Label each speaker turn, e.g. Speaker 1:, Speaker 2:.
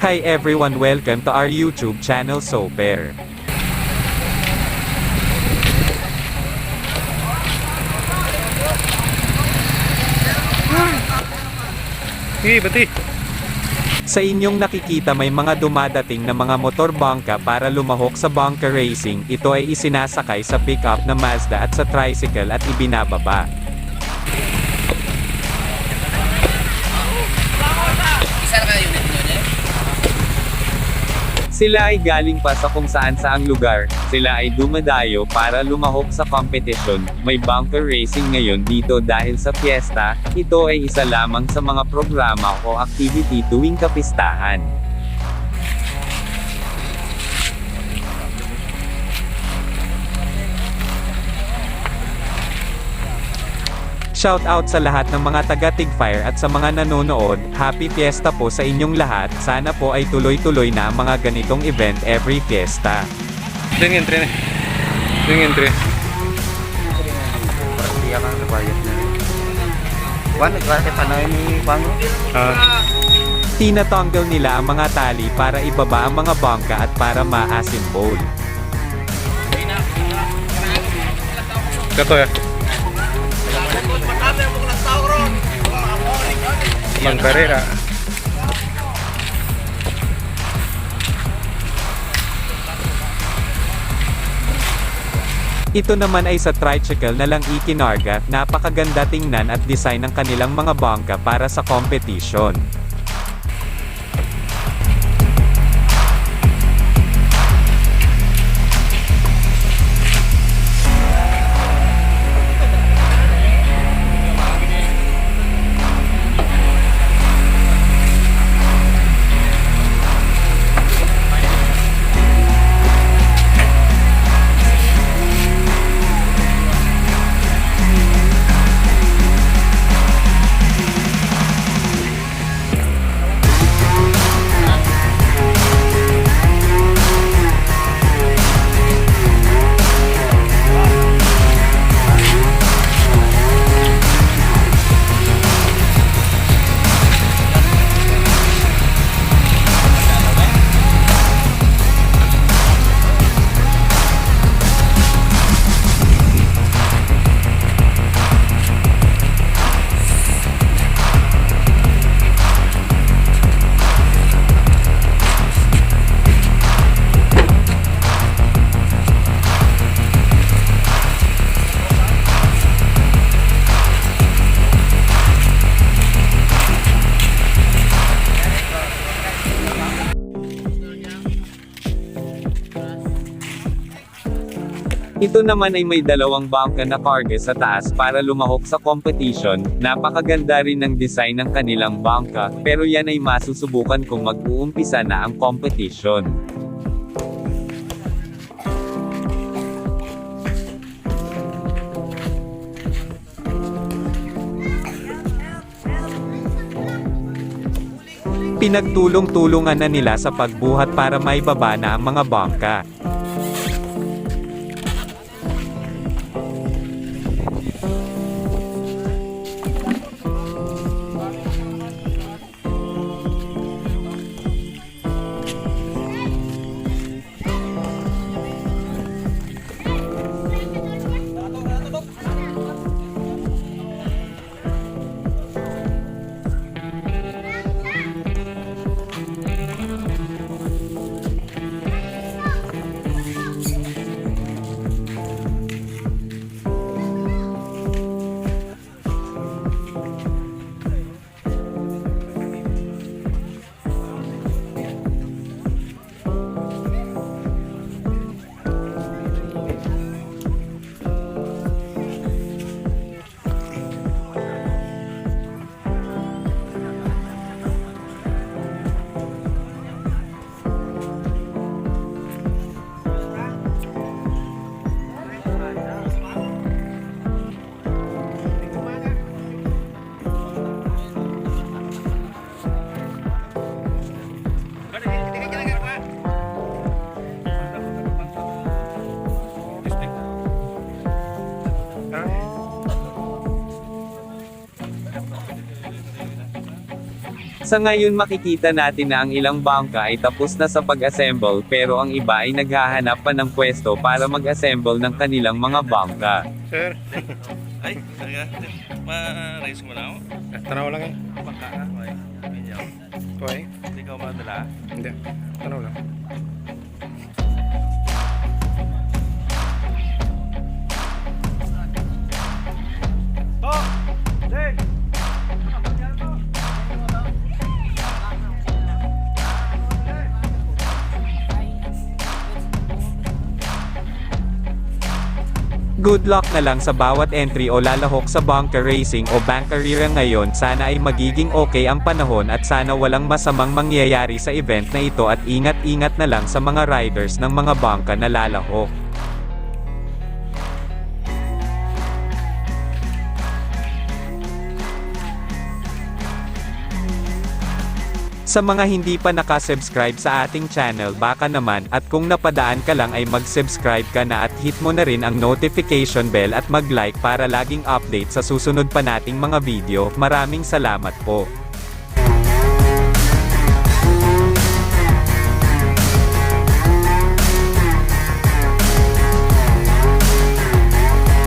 Speaker 1: Hi everyone welcome to our YouTube channel Soper.
Speaker 2: Sige, bati.
Speaker 1: Sa inyong nakikita may mga dumadating na mga motor bangka para lumahok sa bunker racing, ito ay isinasakay sa pickup na Mazda at sa tricycle at ibinababa. Sila ay galing pa sa kung saan saang lugar, sila ay dumadayo para lumahok sa competition. May bunker racing ngayon dito dahil sa fiesta, ito ay isa lamang sa mga programa o activity tuwing kapistahan. Shout out sa lahat ng mga taga Tigfire at sa mga nanonood, happy fiesta po sa inyong lahat, sana po ay tuloy-tuloy na ang mga ganitong event every fiesta.
Speaker 2: Doon yung entry na. Doon yung entry.
Speaker 3: Parang hindi ka required na. Juan, nagkala kay Panoy ni Juan.
Speaker 2: Ah,
Speaker 1: Tinatanggal nila ang mga tali para ibaba ang mga bangka at para ma-asin bowl.
Speaker 2: kato ya. Mang Carrera.
Speaker 1: Ito naman ay sa tricycle na lang ikinarga, napakaganda tingnan at design ng kanilang mga bangka para sa competition. Ito naman ay may dalawang bangka na karga sa taas para lumahok sa competition. Napakaganda rin ng design ng kanilang bangka, pero yan ay masusubukan kung mag-uumpisa na ang competition. Pinagtulong-tulungan na nila sa pagbuhat para maibaba na ang mga bangka. Sa ngayon makikita natin na ang ilang bangka ay tapos na sa pag-assemble pero ang iba ay naghahanap pa ng pwesto para mag-assemble ng kanilang mga bangka.
Speaker 2: Sir,
Speaker 4: Ay, talaga. Ma-raise mo na ako.
Speaker 2: tanaw lang eh.
Speaker 4: Okay. Medyo.
Speaker 2: Okay.
Speaker 4: Hindi ka madala.
Speaker 2: Hindi. Tanaw lang.
Speaker 1: Good luck na lang sa bawat entry o lalahok sa bunker racing o bank career ngayon sana ay magiging okay ang panahon at sana walang masamang mangyayari sa event na ito at ingat-ingat na lang sa mga riders ng mga bangka na lalahok. Sa mga hindi pa nakasubscribe sa ating channel baka naman at kung napadaan ka lang ay mag-subscribe ka na at hit mo na rin ang notification bell at mag-like para laging update sa susunod pa nating mga video. Maraming salamat po.